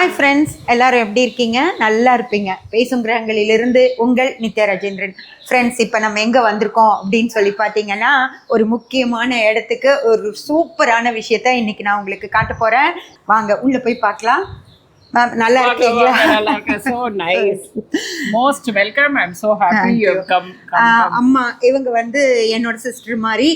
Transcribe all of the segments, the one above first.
Hi friends எல்லாரும் எப்படி இருக்கீங்க? நல்லா இருப்பீங்க. பேசும் கிரகங்களிலிருந்து உங்கள் நித்யா ராஜேந்திரன். ஃப்ரெண்ட்ஸ் இப்போ நம்ம எங்கே வந்திருக்கோம் அப்படின்னு சொல்லி பார்த்தீங்கன்னா ஒரு முக்கியமான இடத்துக்கு ஒரு சூப்பரான விஷயத்த இன்னைக்கு நான் உங்களுக்கு காட்ட போகிறேன் வாங்க உள்ளே போய் பார்க்கலாம். மேம் நல்லா இருக்கீங்களா nice. Most welcome. I'm so happy you have come. come, ah come. அம்மா இவங்க வந்து என்னோட சிஸ்டர் மாதிரி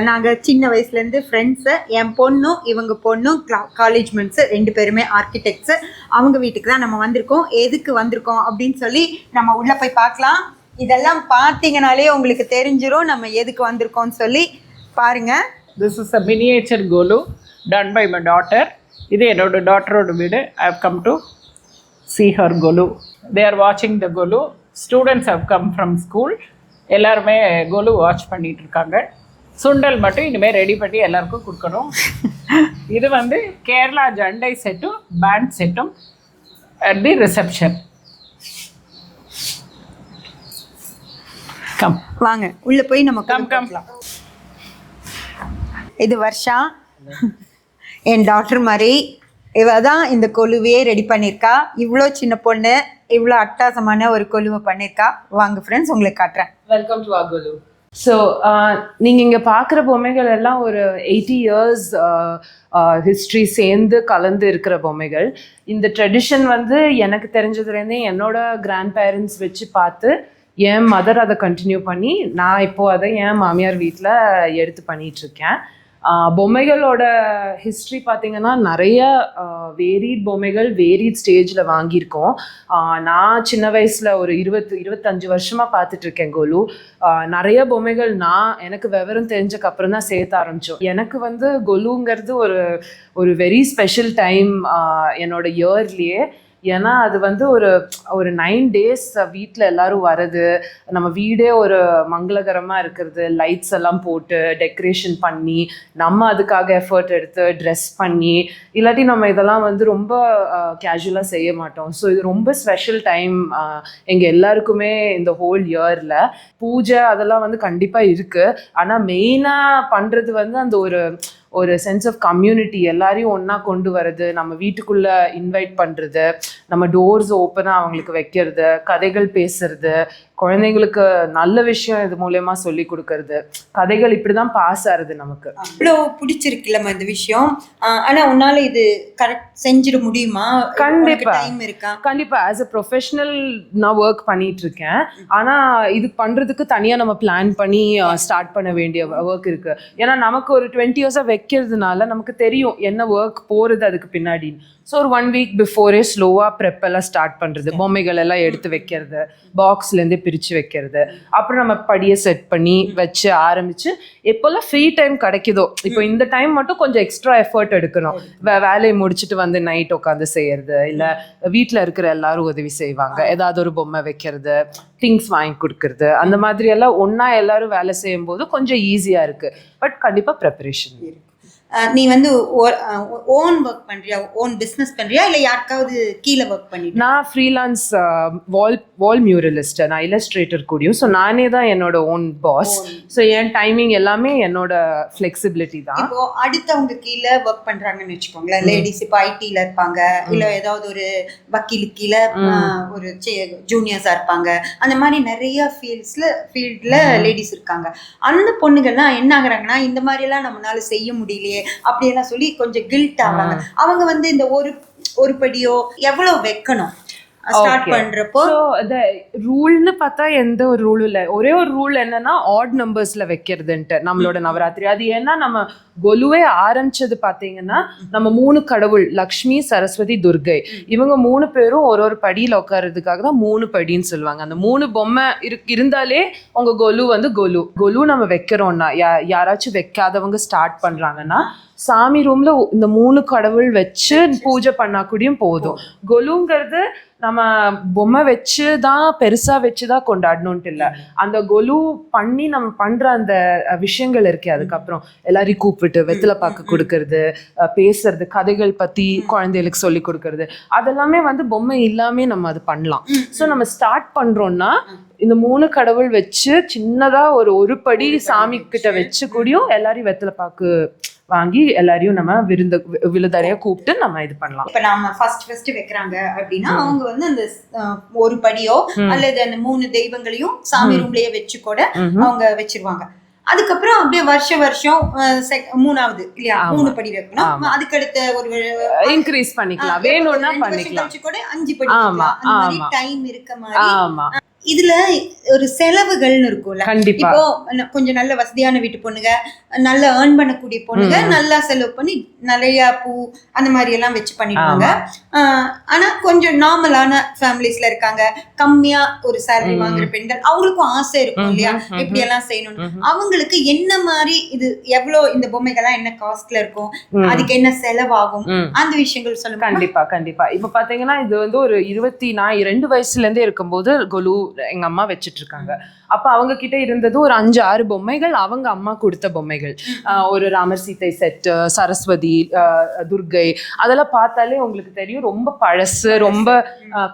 நாங்க சின்ன வயசுலேருந்து ஃப்ரெண்ட்ஸு என் பொண்ணும் இவங்க பொண்ணும் காலேஜ் மெட்ஸு ரெண்டு பேருமே ஆர்கிடெக்ட்ஸு அவங்க வீட்டுக்கு தான் நம்ம வந்திருக்கோம் எதுக்கு வந்திருக்கோம் அப்படின்னு சொல்லி நம்ம உள்ளே போய் பார்க்கலாம் இதெல்லாம் பார்த்தீங்கனாலே உங்களுக்கு தெரிஞ்சிரும் நம்ம எதுக்கு வந்திருக்கோம்னு சொல்லி பாருங்க This is a miniature golu done by my daughter. இது என்னோட டாட்டரோட வீடு. I have come to see her golu. They are watching the golu. Students have come from school. எல்லாருமே கோலு வாட்ச் பண்ணிட்டு இருக்காங்க. சுண்டல் மட்டும் இனிமேல் ரெடி பண்ணி எல்லாருக்கும் கொடுக்கணும். இது வந்து கேரளா ஜண்டை செட்டும் பேண்ட் செட்டும் அட் தி ரிசப்ஷன் கம் வாங்க உள்ளே போய் நம்ம கம் கம் இது வருஷா? என் டாக்டர் மாதிரி இவ தான் இந்த கொலுவையே ரெடி பண்ணியிருக்கா இவ்வளோ சின்ன பொண்ணு இவ்வளோ அட்டாசமான ஒரு கொலுவை பண்ணியிருக்கா வாங்க ஃப்ரெண்ட்ஸ் உங்களுக்கு காட்டுறேன். வெல்கம் டு அகுலு ஸோ uh, நீங்கள் இங்கே பார்க்குற பொம்மைகள் எல்லாம் ஒரு எயிட்டி இயர்ஸ் ஹிஸ்ட்ரி சேர்ந்து கலந்து இருக்கிற பொம்மைகள். இந்த ட்ரெடிஷன் வந்து எனக்கு தெரிஞ்சதுலேருந்தே என்னோட கிராண்ட் பேரண்ட்ஸ் வச்சு பார்த்து என் மதர் அதை கண்டினியூ பண்ணி நான் இப்போ அதை என் மாமியார் வீட்டில் எடுத்து பண்ணிகிட்ருக்கேன் இருக்கேன். பொம்மைகளோட ஹிஸ்ட்ரி பார்த்தீங்கன்னா நிறைய வேரிட் பொம்மைகள் வேரிட் ஸ்டேஜில் வாங்கியிருக்கோம். நான் சின்ன வயசில் ஒரு இருபத்து இருபத்தஞ்சு வருஷமாக பார்த்துட்ருக்கேன் கோலு. நிறைய பொம்மைகள் நான் எனக்கு விவரம் தெரிஞ்சக்கு அப்புறம் தான் சேர்த்த ஆரம்பித்தோம் எனக்கு வந்து கொலுங்கிறது ஒரு ஒரு வெரி ஸ்பெஷல் டைம் என்னோட இயர்லேயே ஏன்னா அது வந்து ஒரு ஒரு நைன் டேஸ் வீட்டில் எல்லாரும் வரது நம்ம வீடே ஒரு மங்களகரமாக இருக்கிறது லைட்ஸ் எல்லாம் போட்டு டெக்கரேஷன் பண்ணி நம்ம அதுக்காக எஃபர்ட் எடுத்து ட்ரெஸ் பண்ணி இல்லாட்டி நம்ம இதெல்லாம் வந்து ரொம்ப கேஷுவலாக செய்ய மாட்டோம். ஸோ இது ரொம்ப ஸ்பெஷல் டைம் எங்கள் எல்லாருக்குமே இந்த ஹோல் இயரில் பூஜை அதெல்லாம் வந்து கண்டிப்பாக இருக்குது ஆனால் மெயினாக பண்ணுறது வந்து அந்த ஒரு ஒரு சென்ஸ் ஆஃப் கம்யூனிட்டி எல்லாரையும் ஒன்றா கொண்டு வரது நம்ம வீட்டுக்குள்ளே இன்வைட் பண்ணுறது நம்ம டோர்ஸ் ஓப்பனாக அவங்களுக்கு வைக்கிறது கதைகள் பேசுறது குழந்தைங்களுக்கு நல்ல விஷயம் இது மூலயமா சொல்லி கொடுக்கறது. கதைகள் இப்படி தான் பாஸ் ஆகுது நமக்கு. அவ்வளோ பிடிச்சிருக்குல்லம்மா இந்த விஷயம். ஆனா உன்னால இது கரெக்ட் செஞ்சிட முடியுமா? கண்டிப்பா. டைம் இருக்கா? கண்டிப்பா. ஆஸ் அ ப்ரொஃபஷனல் நான் ஒர்க் பண்ணிட்டு இருக்கேன் ஆனா இது பண்றதுக்கு தனியா நம்ம பிளான் பண்ணி ஸ்டார்ட் பண்ண வேண்டிய ஒர்க் இருக்கு. ஏன்னா நமக்கு ஒரு டுவெண்ட்டி இயர்ஸா வைக்கிறதுனால நமக்கு தெரியும் என்ன ஒர்க் போறது அதுக்கு பின்னாடி ஸோ ஒரு ஒன் வீக் பிஃபோரே ஸ்லோவா ப்ரெப் எல்லாம் ஸ்டார்ட் பண்றது. பொம்மைகள் எல்லாம் எடுத்து வைக்கிறது. பாக்ஸ்ல இருந்தே பிரிச்சு வைக்கிறது. அப்புறம் நம்ம படியை செட் பண்ணி வச்சு ஆரம்பிச்சு எப்போல்லாம் ஃப்ரீ டைம் கிடைக்குதோ இப்போ இந்த டைம் மட்டும் கொஞ்சம் எக்ஸ்ட்ரா எஃபர்ட் எடுக்கணும். வே- வேலையை முடிச்சுட்டு வந்து நைட் உட்காந்து செய்யறது இல்ல வீட்ல இருக்கிற எல்லாரும் உதவி செய்வாங்க. ஏதாவது ஒரு பொம்மை வைக்கிறது திங்ஸ் வாங்கி கொடுக்கறது அந்த மாதிரி எல்லாம் ஒண்ணா எல்லாரும் வேலை செய்யும் போது கொஞ்சம் ஈஸியா இருக்கு. பட் கண்டிப்பா ப்ரெப்பரேஷன் ஆஹ் நீ வந்து ஓன் ஒர்க் பண்றியா? ஓன் பிசினஸ் பண்றியா? இல்ல யாருக்காவது கீழே ஒர்க் பண்ணிட்டு? நான் ஃப்ரீலான்ஸ் வால் வால் மியூரலிஸ்ட் நான் இல்லஸ்ட்ரேட்டர் கூடியும் ஸோ நானே தான் என்னோட ஓன் பாஸ் ஸோ என் டைமிங் எல்லாமே என்னோட ஃப்ளெக்சிபிலிட்டி தான். இப்போ அடுத்தவங்க கீழே ஒர்க் பண்றாங்கன்னு வச்சுக்கோங்களேன். லேடிஸ் இப்போ ஐடில இருப்பாங்க. இல்ல ஏதாவது ஒரு வக்கீலு கீழே ஒரு ஜூனியர்ஸா இருப்பாங்க. அந்த மாதிரி நிறைய ஃபீல்ட்ஸ்ல ஃபீல்ட்ல லேடிஸ் இருக்காங்க. அந்த பொண்ணுகள்லாம் என்ன ஆகுறாங்கன்னா இந்த மாதிரி எல்லாம் நம்மளால செய்ய முடியலையே. அப்படியெல்லாம் சொல்லி கொஞ்சம் கில்ட் ஆவாங்க. அவங்க வந்து இந்த ஒரு ஒரு படியோ எவ்வளவு வைக்கணும்? ஸ்டார்ட். பண்றப்போ ரூல்னு பார்த்தா எந்த ஒரு ரூலும் இல்லை. ஒரே ஒரு ரூல் என்னன்னா ஆட் நம்பர்ஸ்ல வைக்கிறதுன்ட்டு நம்மளோட நவராத்திரி. அது ஏன்னா நம்ம கொலுவே ஆரம்பிச்சது பார்த்தீங்கன்னா நம்ம மூணு கடவுள் லக்ஷ்மி சரஸ்வதி துர்கை. இவங்க மூணு பேரும் ஒரு ஒரு படியில் உட்கார்றதுக்காக தான் மூணு படின்னு சொல்லுவாங்க. அந்த மூணு பொம்மை இரு இருந்தாலே உங்க கொலு வந்து கொலு. கொலு நம்ம வைக்கிறோம்னா யாராச்சும் வைக்காதவங்க ஸ்டார்ட் பண்றாங்கன்னா சாமி ரூம்ல இந்த மூணு கடவுள் வச்சு பூஜை பண்ணா கூடயும் போதும். கொலுங்கிறது நம்ம பொம்மை வச்சு தான் பெருசா வச்சு தான் கொண்டாடணும்ட்டு இல்லை. அந்த கொலு பண்ணி நம்ம பண்ற அந்த விஷயங்கள் இருக்கே அதுக்கப்புறம். எல்லாரையும் கூப்பிட்டு வெத்தில பார்க்க கொடுக்கறது பேசுறது கதைகள் பத்தி குழந்தைகளுக்கு சொல்லி கொடுக்கறது. அதெல்லாமே வந்து பொம்மை இல்லாமே நம்ம அது பண்ணலாம். ஸோ நம்ம ஸ்டார்ட் பண்றோம்னா இந்த மூணு கடவுள் வச்சு சின்னதா ஒரு ஒரு படி சாமி கிட்ட வச்சு கூடயும் எல்லாரையும் வெத்தலை பார்க்க வாங்கி எல்லாரையும் நம்ம விருந்து விழுதறைய கூப்பிட்டு நம்ம இது பண்ணலாம் இப்ப நாம ஃபர்ஸ்ட் ஃபர்ஸ்ட் வைக்கிறாங்க அப்படின்னா அவங்க வந்து அந்த ஒரு படியோ. அல்லது அந்த மூணு தெய்வங்களையும் சாமி. ரூம்லயே வச்சு கூட. அவங்க வச்சிருவாங்க அதுக்கப்புறம் அப்படியே வருஷ வருஷம் மூணாவது இல்லையா. மூணு படி வைக்கணும் ஆமா. அதுக்கடுத்த ஒரு இன்க்ரீஸ் பண்ணிக்கலாம் வேணும்னா பண்ணிக்கலாம் கூட அஞ்சு படி. டைம் இருக்க மாதிரி இதுல ஒரு செலவுகள்னு இருக்கும்ல இப்போ கொஞ்சம் நல்ல வசதியான வீட்டு பொண்ணுங்க நல்லா ஏர்ன் பண்ணக்கூடிய பொண்ணுங்க. நல்லா செலவு பண்ணி நிறைய பூ அந்த மாதிரி எல்லாம் வச்சு பண்ணிடுவாங்க ஆனா கொஞ்சம் நார்மலான ஃபேமிலிஸ்ல இருக்காங்க கம்மியா ஒரு சேலரி. வாங்குற பெண்கள் அவங்களுக்கும் ஆசை இருக்கும் இல்லையா. இப்படி எல்லாம் செய்யணும் ம்ஹும். அவங்களுக்கு என்ன மாதிரி இது எவ்வளவு இந்த பொம்மைகள்லாம் என்ன காஸ்ட்ல இருக்கும். அதுக்கு என்ன செலவாகும். அந்த விஷயங்கள் சொல்லுங்க கண்டிப்பா கண்டிப்பா இப்ப பாத்தீங்கன்னா இது வந்து ஒரு இருபத்தி நான் ரெண்டு வயசுல இருந்தே இருக்கும்போது கொலு எங்க அம்மா வச்சிட்டு இருக்காங்க அப்ப அவங்க கிட்ட இருந்தது ஒரு அஞ்சு ஆறு பொம்மைகள். அவங்க அம்மா கொடுத்த பொம்மைகள். ஒரு ராமர் சீதை செட் சரஸ்வதி துர்கை. அதெல்லாம் பார்த்தாலே உங்களுக்கு தெரியும். ரொம்ப பழசு ரொம்ப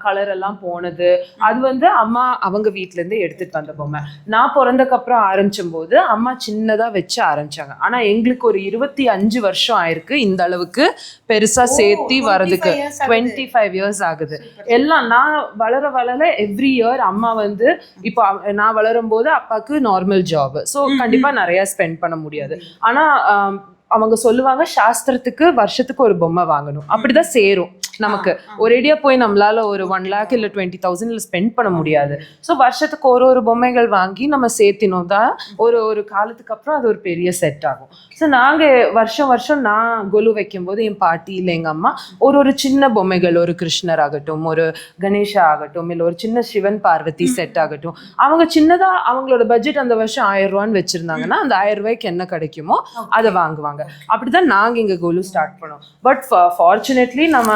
கலர் எல்லாம் போனது. அது வந்து அம்மா அவங்க வீட்ல இருந்து எடுத்துட்டு வந்த பொம்மை. நான் பிறந்தக்கு அப்புறம் ஆரம்பிச்சும் போது அம்மா சின்னதா வச்சு ஆரம்பிச்சாங்க. ஆனா எங்களுக்கு ஒரு இருபத்தி அஞ்சு வருஷம் ஆயிருக்கு இந்த அளவுக்கு பெருசா சேர்த்தி வரதுக்கு டுவெண்ட்டி ஃபைவ் இயர்ஸ் ஆகுது. எல்லாம் நான் வளர வளர எவ்ரி இயர் அம்மா வந்து இப்போ நான் வளரும் போது அப்பாவுக்கு நார்மல் ஜாப் ஸோ கண்டிப்பா நிறைய ஸ்பெண்ட் பண்ண முடியாது. ஆனா ஆம், அவங்க சொல்லுவாங்க சாஸ்திரத்துக்கு வருஷத்துக்கு ஒரு பொம்மை வாங்கணும். அப்படிதான் சேரும். நமக்கு ஒரேடியா போய் நம்மளால ஒரு ஒன் லேக் இல்ல டுவெண்ட்டி தௌசண்ட்ல ஸ்பெண்ட் பண்ண முடியாது. ஸோ வருஷத்துக்கு ஒரு ஒரு பொம்மைகள் வாங்கி நம்ம சேர்த்தினோம் தான் ஒரு ஒரு காலத்துக்கு அப்புறம் அது ஒரு பெரிய செட் ஆகும். ஸோ நாங்க வருஷம் வருஷம் நான் கொலு வைக்கும்போது என் பாட்டி இல்லை எங்க அம்மா ஒரு ஒரு சின்ன பொம்மைகள் ஒரு கிருஷ்ணர் ஆகட்டும் ஒரு கணேஷா ஆகட்டும் இல்லை ஒரு சின்ன சிவன் பார்வதி செட் ஆகட்டும். அவங்க சின்னதா அவங்களோட பட்ஜெட் அந்த வருஷம் ஆயிரம் ரூபான்னு வச்சிருந்தாங்கன்னா அந்த ஆயிரம் ரூபாய்க்கு என்ன கிடைக்குமோ அதை வாங்குவாங்க. அப்படிதான் நாங்க இங்க கோலு ஸ்டார்ட் பண்ணோம். பட் ஃபார்ச்சுனேட்லி நம்ம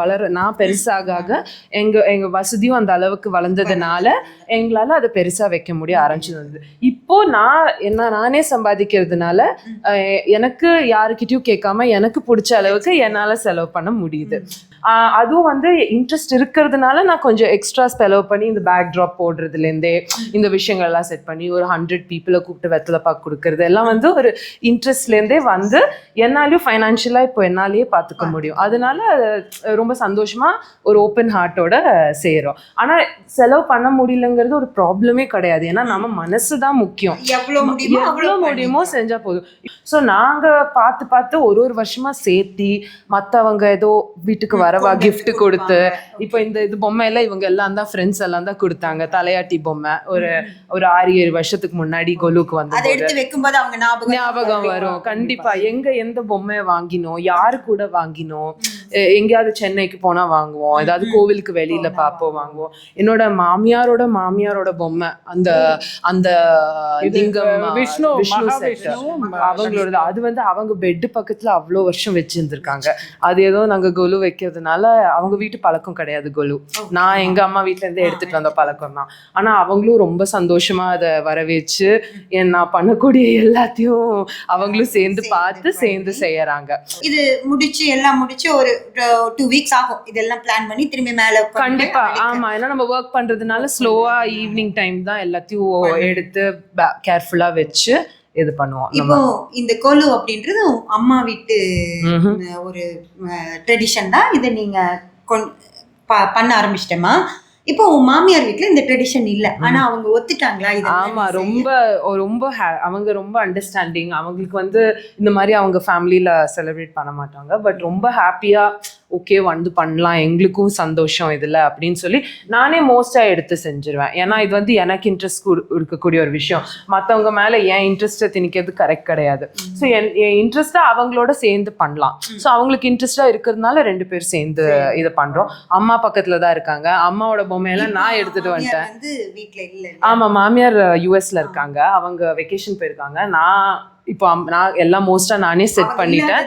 வளர நான் பெருசாக ஆக எங்க எங்க வசதியும் அந்த அளவுக்கு வளர்ந்ததுனால எங்களால அதை பெருசா வைக்க முடிய ஆரம்பிச்சிருந்தது இப்போ நான் என்ன நானே சம்பாதிக்கிறதுனால எனக்கு யாருக்கிட்டயும் கேட்காம எனக்கு பிடிச்ச அளவுக்கு என்னால செலவு பண்ண முடியுது. அதுவும் வந்து இன்ட்ரெஸ்ட் இருக்கிறதுனால நான் கொஞ்சம் எக்ஸ்ட்ரா செலவு பண்ணி இந்த பேக் ட்ராப் போடுறதுலேருந்தே இந்த விஷயங்கள்லாம் செட் பண்ணி ஒரு ஹண்ட்ரட் பீப்புளை கூப்பிட்டு வெத்தலை பாக்கு கொடுக்கறது எல்லாம் வந்து ஒரு இன்ட்ரெஸ்ட்லேருந்தே வந்து என்னாலையும் ஃபைனான்ஷியலாக இப்போ என்னாலேயே பார்த்துக்க முடியும். அதனால ரொம்ப சந்தோஷமா ஒரு ஓப்பன் ஹார்ட்டோட செய்கிறோம் ஆனால் செலவு பண்ண முடியலங்கிறது ஒரு ப்ராப்ளமே கிடையாது. ஏன்னா நம்ம மனசு தான் முக்கியம். எவ்வளவு முடியுமோ எவ்வளவு அவ்வளவு முடியுமோ செஞ்சா போதும். ஸோ நாங்க பார்த்து பார்த்து ஒரு ஒரு வருஷமா சேர்த்தி மத்தவங்க ஏதோ வீட்டுக்கு வரவா வந்து கொடுத்து. இப்போ இந்த இது பொம்மை எல்லாம் இவங்க எல்லாம் தான் ஃப்ரெண்ட்ஸ் எல்லாம் தான் கொடுத்தாங்க. தலையாட்டி பொம்மை. ஒரு ஒரு ஆறு ஏழு வருஷத்துக்கு முன்னாடி கொலுக்கு வந்து ஞாபகம் ஞாபகம் வரும். கண்டிப்பா. எங்க எந்த பொம்மையை வாங்கினோம்? யாரு கூட வாங்கினோம்? எங்கேயாவது சென்னைக்கு போனா வாங்குவோம். ஏதாவது கோவிலுக்கு வெளியில பாப்போம் வாங்குவோம். என்னோட மாமியாரோட மாமியாரோட பொம்மை அந்த அந்த லிங்கம் விஷ்ணு, விஷ்ணு அவங்களோட அது வந்து அவங்க பெட் பக்கத்துல அவ்வளோ வருஷம் வச்சிருந்திருக்காங்க. அது ஏதோ நாங்க கொலு வைக்கிறதுனால அவங்க வீட்டு பழக்கம் கிடையாது கொலு. நான் எங்க அம்மா வீட்ல இருந்து எடுத்துட்டு வந்த பழக்கம் தான். ஆனா அவங்களும் ரொம்ப சந்தோஷமா அதை என் நான் பண்ணக்கூடிய எல்லாத்தையும் அவங்களும் சேர்ந்து பார்த்து சேர்ந்து செய்யறாங்க. இது முடிச்சு எல்லாம் முடிச்சு ஒரு டூ வீக்ஸ் ஆகும். இதெல்லாம் பிளான் பண்ணி திரும்பி மேல கண்டிப்பா. ஆமா. ஏன்னா நம்ம ஒர்க் பண்றதுனால ஸ்லோவா ஈவினிங் டைம் தான் எல்லாத்தையும் எடுத்து கேர்ஃபுல்லா வச்சு இது பண்ணுவோம். இப்போ இந்த கொலு அப்படின்றது அம்மா வீட்டு ஒரு ட்ரெடிஷன் தான் இதை நீங்க பண்ண ஆரம்பிச்சிட்டேமா இப்போ உன் மாமியார் வீட்ல இந்த ட்ரெடிஷன் இல்ல. ஆனா அவங்க ஒத்துட்டாங்களா? இது ஆமா ரொம்ப ரொம்ப அவங்க ரொம்ப அண்டர்ஸ்டாண்டிங் அவங்களுக்கு வந்து இந்த மாதிரி அவங்க ஃபேமிலியில செலிப்ரேட் பண்ண மாட்டாங்க. பட் ரொம்ப ஹாப்பியா ஓகே வந்து பண்ணலாம் எங்களுக்கும் சந்தோஷம் இதுல அப்படின்னு சொல்லி நானே மோஸ்டா எடுத்து செஞ்சிருவேன். ஏன்னா இது வந்து எனக்கு இன்ட்ரெஸ்ட் இருக்கக்கூடிய ஒரு விஷயம். மத்தவங்க மேல என் இன்ட்ரெஸ்ட்டை திணிக்கிறது கரெக்ட் கிடையாது. ஸோ என் என் இன்ட்ரெஸ்ட்டை அவங்களோட சேர்ந்து பண்ணலாம். ஸோ அவங்களுக்கு இன்ட்ரெஸ்டா இருக்கிறதுனால ரெண்டு பேர் சேர்ந்து இதை பண்றோம். அம்மா பக்கத்துல தான் இருக்காங்க. அம்மாவோட பொம்மையெல்லாம் நான் எடுத்துட்டு மாமியார் வந்துட்டேன். வந்து வீட்ல இல்ல ஆமா மாமியார் யூஎஸ்ல இருக்காங்க. அவங்க வெக்கேஷன் போயிருக்காங்க. நான் இப்போ நான் எல்லாம் மோஸ்டா நானே செட் பண்ணிட்டேன்.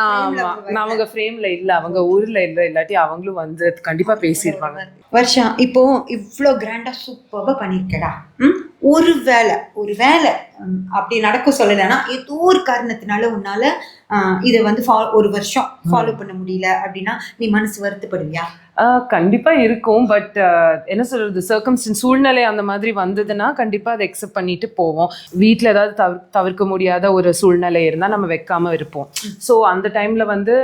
ஆமா அவங்க நான் அவங்க ஃப்ரேம்ல இல்ல அவங்க ஊர்ல இல்ல இல்லாட்டி அவங்களும் வந்து கண்டிப்பா பேசியிருப்பாங்க. வருஷம் இப்போ இவ்வளோ கிராண்டா சூப்பராக பண்ணியிருக்கடா ஒரு வேலை ஒரு வேலை அப்படி நடக்க சொல்லலைன்னா ஏதோ ஒரு காரணத்தினால உன்னால இதை வந்து ஃபா ஒரு வருஷம் ஃபாலோ பண்ண முடியல அப்படின்னா நீ மனசு வருத்தப்படுவியா? கண்டிப்பா இருக்கும் பட் என்ன சொல்றது சர்க்கம்ஸ்டன்ஸ் சூழ்நிலை அந்த மாதிரி வந்ததுன்னா கண்டிப்பா அதை எக்ஸெப்ட் பண்ணிட்டு போவோம். வீட்ல ஏதாவது தவிர தவிர்க்க முடியாத ஒரு சூழ்நிலை இருந்தா நம்ம வைக்காம இருப்போம். ஸோ அந்த டைம்ல வந்து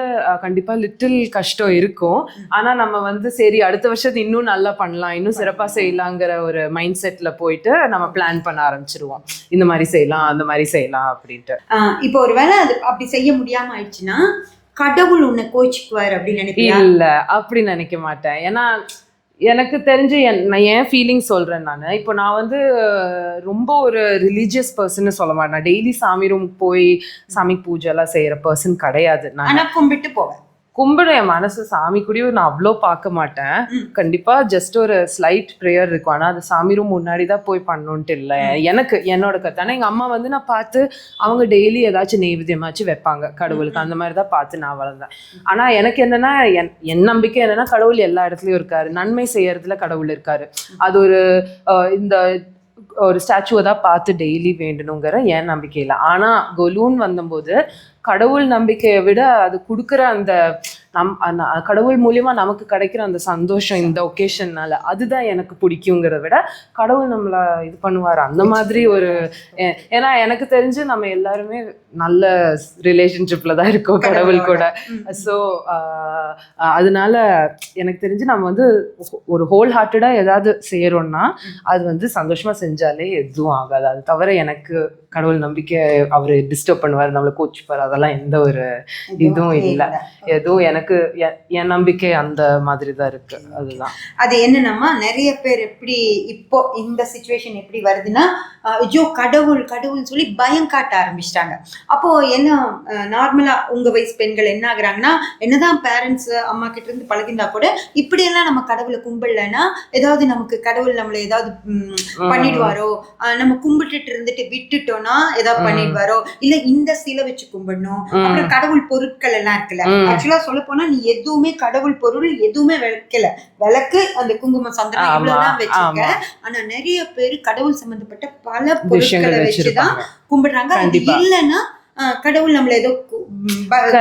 கண்டிப்பா லிட்டில் கஷ்டம் இருக்கும். ஆனா நம்ம வந்து சரி அடுத்த வருஷத்து இன்னும் நல்லா பண்ணலாம் இன்னும் சிறப்பா செய்யலாங்கிற ஒரு மைண்ட் செட்ல போயிட்டு நம்ம பிளான் பண்ண ஆரம்பிச்சிருவோம். இந்த மாதிரி செய்யலாம் அந்த மாதிரி செய்யலாம் அப்படின்ட்டு. இப்போ ஒரு வேலை அது அப்படி செய்ய முடியாம ஆயிடுச்சுன்னா கடவுள் உன்னை கோச்சிக்குவார் அப்படின்னு நினைப்பியா? இல்ல அப்படி நினைக்க மாட்டேன். ஏன்னா எனக்கு தெரிஞ்சு என் நான் ஏன் ஃபீலிங் சொல்றேன் நான். இப்போ நான் வந்து ரொம்ப ஒரு ரிலீஜியஸ் பர்சன் சொல்ல மாட்டேன். டெய்லி சாமி ரூம் போய் சாமி பூஜை எல்லாம் செய்யற பர்சன் கிடையாது. நான் கும்பிட்டு போவேன். கும்பிடும் என் மனசு சாமி கூடயும் நான் அவ்வளோ பார்க்க மாட்டேன். ம். கண்டிப்பா ஜஸ்ட் ஒரு ஸ்லைட் ப்ரேயர் இருக்கும். ஆனா அது சாமி ரூம் முன்னாடி தான் போய் பண்ணணுன்ட்டு இல்லை. எனக்கு என்னோட கருத்து. ஆனா எங்க அம்மா வந்து நான் பார்த்து அவங்க டெய்லி ஏதாச்சும் நெய்வேத்தியமாச்சும் வைப்பாங்க. கடவுளுக்கு அந்த மாதிரி தான் பார்த்து நான் வளர்ந்தேன். ஆனா எனக்கு என்னன்னா என் என் நம்பிக்கை என்னன்னா கடவுள் எல்லா இடத்துலயும் இருக்காரு. நன்மை செய்யறதுல கடவுள் இருக்காரு. அது ஒரு இந்த ஒரு ஸ்டாச்சுவை தான் பார்த்து டெய்லி வேண்டணுங்கிற என் நம்பிக்கை இல்லை ஆனா கொலூன் வந்தபோது கடவுள் நம்பிக்கையை விட அது கொடுக்குற அந்த நம் அந்த கடவுள் மூலியமா நமக்கு கிடைக்கிற அந்த சந்தோஷம் இந்த ஒகேஷன்னால அதுதான் எனக்கு பிடிக்குங்கிறத விட கடவுள் நம்மள இது பண்ணுவார். அந்த மாதிரி ஒரு ஏன்னா எனக்கு தெரிஞ்சு நம்ம எல்லாருமே நல்ல ரிலேஷன்ஷிப்ல தான் இருக்கோம் கடவுள் கூட. ஸோ அதனால எனக்கு தெரிஞ்சு நம்ம வந்து ஒரு ஹோல் ஹார்ட்டடா ஏதாவது செய்யறோம்னா அது வந்து சந்தோஷமா செஞ்சாலே எதுவும் ஆகாது. அது தவிர எனக்கு கடவுள் நம்பிக்கை அவர் டிஸ்டர்ப் பண்ணுவார் நம்மளை கோச்சிப்பார் அதெல்லாம் எந்த ஒரு இதுவும் இல்ல. எதுவும் எனக்கு என் நம்பிக்கை அந்த மாதிரி தான் இருக்கு அதுதான். அது என்னன்னா நிறைய பேர் எப்படி இப்போ இந்த சுச்சுவேஷன் எப்படி வருதுன்னா ஐயோ கடவுள் கடவுள் சொல்லி பயம் காட்ட ஆரம்பிச்சிட்டாங்க. அப்போ என்ன நார்மலா உங்க வயசு பெண்கள் என்ன ஆகுறாங்கன்னா என்னதான் பேரண்ட்ஸ் அம்மா கிட்ட இருந்து பழகிருந்தா கூட இப்படியெல்லாம் நம்ம கடவுளை கும்பிடலன்னா ஏதாவது நமக்கு கடவுள் நம்மளை ஏதாவது பண்ணிடுவாரோ? நம்ம கும்பிட்டுட்டு இருந்துட்டு விட்டுட்டோம்னா ஏதாவது. பண்ணிடுவாரோ? இல்ல இந்த சிலை வச்சு கும்பிடணும் அப்புறம் கடவுள் பொருட்கள் எல்லாம் இருக்குல்ல. ஆக்சுவலா சொல்ல போனா நீ எதுவுமே கடவுள் பொருள் எதுவுமே வைக்கல விளக்கு அந்த குங்குமம் சந்தனம் ஆமா இவ்வளவுதான் வச்சிருக்க. ஆனா நிறைய பேர் கடவுள் சம்பந்தப்பட்ட பல பொருட்களை வச்சுதான் கும்பிடுறாங்க. அது. இல்லைன்னா கடவுள் நம்மள ஏதோ.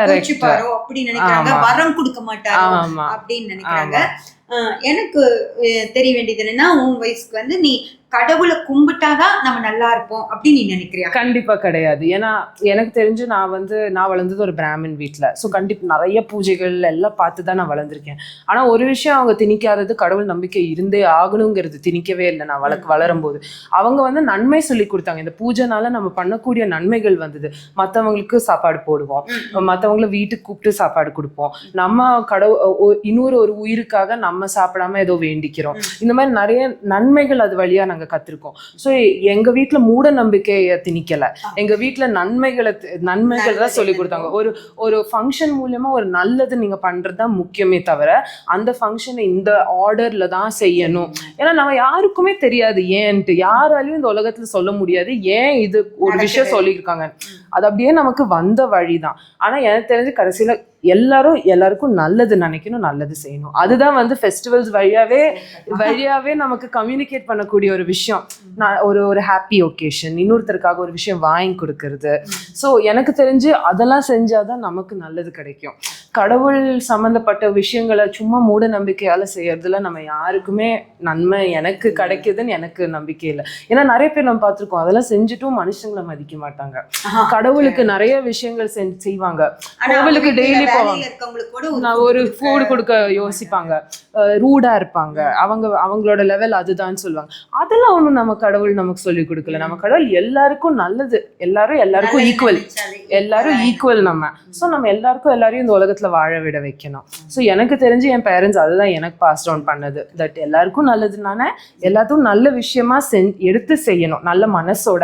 கோச்சிப்பாரோ அப்படின்னு நினைக்கிறாங்க. வரம் கொடுக்க மாட்டாரோ அப்படின்னு நினைக்கிறாங்க. எனக்கு தெரிய வேண்டியது என்னன்னா உன் வயசுக்கு வந்து நீ கடவுளை கும்பிட்டாதான் நம்ம நல்லா இருப்போம் அப்படின்னு நீ நினைக்கிறியா? கண்டிப்பா கிடையாது. ஏன்னா எனக்கு தெரிஞ்சு நான் வந்து நான் வளர்ந்தது ஒரு பிராமின் வீட்ல. ஸோ கண்டிப்பா நிறைய பூஜைகள் எல்லாம் பார்த்து தான் நான் வளர்ந்துருக்கேன். ஆனா ஒரு விஷயம் அவங்க திணிக்காதது கடவுள் நம்பிக்கை இருந்தே ஆகணுங்கிறது திணிக்கவே இல்லை நான் வளர்க்க வளரும் போது அவங்க வந்து நன்மை சொல்லி கொடுத்தாங்க. இந்த பூஜைனால நம்ம பண்ணக்கூடிய நன்மைகள் வந்தது. மற்றவங்களுக்கு சாப்பாடு போடுவோம். மற்றவங்கள வீட்டுக்கு கூப்பிட்டு சாப்பாடு கொடுப்போம். நம்ம கடவுள் இன்னொரு ஒரு உயிருக்காக நம்ம சாப்பிடாம ஏதோ வேண்டிக்கிறோம். இந்த மாதிரி நிறைய நன்மைகள் அது வழியா நாங்க கத்திருக்கோம். ஸோ எங்க வீட்ல மூட நம்பிக்கையை திணிக்கல எங்க வீட்ல நன்மைகளை நன்மைகள் தான் சொல்லி கொடுத்தாங்க. ஒரு ஒரு ஃபங்க்ஷன் மூலியமா ஒரு நல்லது நீங்க பண்றது தான் முக்கியமே தவிர அந்த ஃபங்க்ஷனை இந்த ஆர்டர்ல தான் செய்யணும். ஏன்னா நம்ம யாருக்குமே தெரியாது ஏன்ட்டு. யாராலையும் இந்த உலகத்துல சொல்ல முடியாது ஏன் இது ஒரு விஷயம். சொல்லியிருக்காங்க அது அப்படியே நமக்கு வந்த வழிதான். ஆனா எனக்கு தெரிஞ்சு கடைசியில எல்லாரும் எல்லாருக்கும் நல்லது நினைக்கணும் நல்லது செய்யணும். அதுதான் வந்து ஃபெஸ்டிவல்ஸ் வழியாவே வழியாவே நமக்கு கம்யூனிகேட் பண்ணக்கூடிய ஒரு விஷயம். நான் ஒரு ஒரு ஹாப்பி ஒகேஷன் இன்னொருத்தருக்காக ஒரு விஷயம் வாங்கி கொடுக்கறது. ஸோ எனக்கு தெரிஞ்சு அதெல்லாம் செஞ்சாதான் நமக்கு நல்லது கிடைக்கும். கடவுள் சம்மந்தப்பட்ட விஷயங்களை சும்மா மூட நம்பிக்கையால செய்யறதுல நம்ம யாருக்குமே நன்மை எனக்கு கிடைக்குதுன்னு எனக்கு நம்பிக்கை இல்லை. ஏன்னா நிறைய பேர் நம்ம பார்த்திருக்கோம். அதெல்லாம் செஞ்சுட்டும் மனுஷங்களை மதிக்க மாட்டாங்க. கடவுளுக்கு நிறைய விஷயங்கள் செஞ்சு- செய்வாங்க. கோவிலுக்கு daily வேலையில போவாங்க. ஒரு ஃபுட் கொடுக்க யோசிப்பாங்க. ரூடா இருப்பாங்க. அவங்க அவங்களோட லெவல் அதுதான் சொல்லுவாங்க. அதெல்லாம் ஒண்ணும் நம்ம கடவுள் நமக்கு சொல்லி கொடுக்கல. நம்ம கடவுள் எல்லாருக்கும் நல்லது. எல்லாரும் எல்லாருக்கும் ஈக்குவல் எல்லாரும் ஈக்குவல் நம்ம. ஸோ நம்ம எல்லாருக்கும் எல்லாரையும் இந்த உலகத்துல வாழ விட வைக்கணும். ஸோ எனக்கு தெரிஞ்சு என் பேரண்ட்ஸ் அதுதான் எனக்கு பாஸ் டவுன் பண்ணது. தட் எல்லாருக்கும் நல்லதுனால எல்லாத்துக்கும் நல்ல விஷயமா செஞ் எடுத்து செய்யணும். நல்ல மனசோட.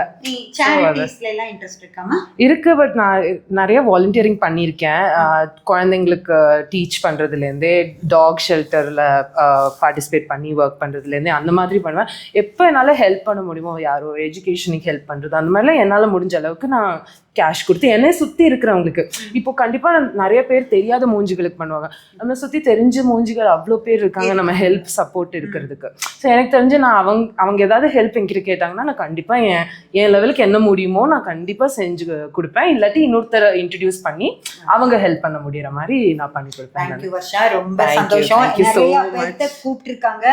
இருக்கு பட் நான் நிறைய வாலண்டியரிங் பண்ணியிருக்கேன். குழந்தைங்களுக்கு டீச் பண்ணுறதுலேருந்தே டாக் ஷெல்டரில் பார்ட்டிசிபேட் பண்ணி ஒர்க் பண்ணுறதுலேருந்தே அந்த மாதிரி பண்ணுவேன். எப்போ என்னால் ஹெல்ப் பண்ண முடியுமோ யாரோ எஜுகேஷனுக்கு ஹெல்ப் பண்ணுறது அந்த மாதிரிலாம் என்னால் முடிஞ்ச அளவுக்கு நான் கேஷ் கொடுத்து என்னை சுற்றி இருக்கிறவங்களுக்கு. இப்போ கண்டிப்பாக நிறைய பேர் தெரியாத மூஞ்சிகளுக்கு பண்ணுவாங்க. நம்மளை சுற்றி தெரிஞ்ச மூஞ்சிகள் அவ்வளோ பேர் இருக்காங்க நம்ம ஹெல்ப் சப்போர்ட் இருக்கிறதுக்கு. ஸோ எனக்கு தெரிஞ்சு நான் அவங்க அவங்க ஏதாவது ஹெல்ப் என்கிட்ட கேட்டாங்கன்னா நான் கண்டிப்பாக என் என் லெவலுக்கு என்ன முடியுமோ நான் கண்டிப்பாக செஞ்சு கொடுப்பேன். இல்லாட்டி இன்னொருத்தரை இன்ட்ரடியூஸ் பண்ணி அவங்க ஹெல்ப் பண்ண முடியற மாதிரி நான் பண்ணி கொடுப்பேன். வர்ஷா. ரொம்ப சந்தோஷம். நிறைய. பேர்த்த கூப்பிட்டுருக்காங்க.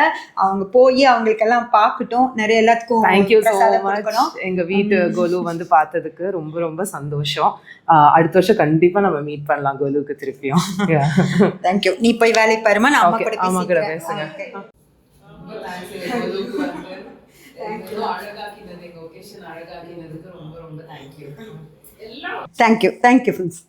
அவங்க போய் அவங்களுக்கு எல்லாம் பார்க்கட்டும். நிறைய எல்லாத்துக்கும் தேங்க்யூ ஸோ பிரசாதம் மச் கொடுக்கணும். எங்க வீட்டு கோலு வந்து பார்த்ததுக்கு ரொம்ப ரொம்ப சந்தோஷம். அடுத்த வருஷம் கண்டிப்பா நம்ம மீட் பண்ணலாம் கோலுக்கு திருப்பியும். தேங்க்யூ நீ போய் வேலை பாருமா நான் அம்மா கூட அம்மா கூட பேசிக்கிறேன். பேசுங்க. Thank you thank you friends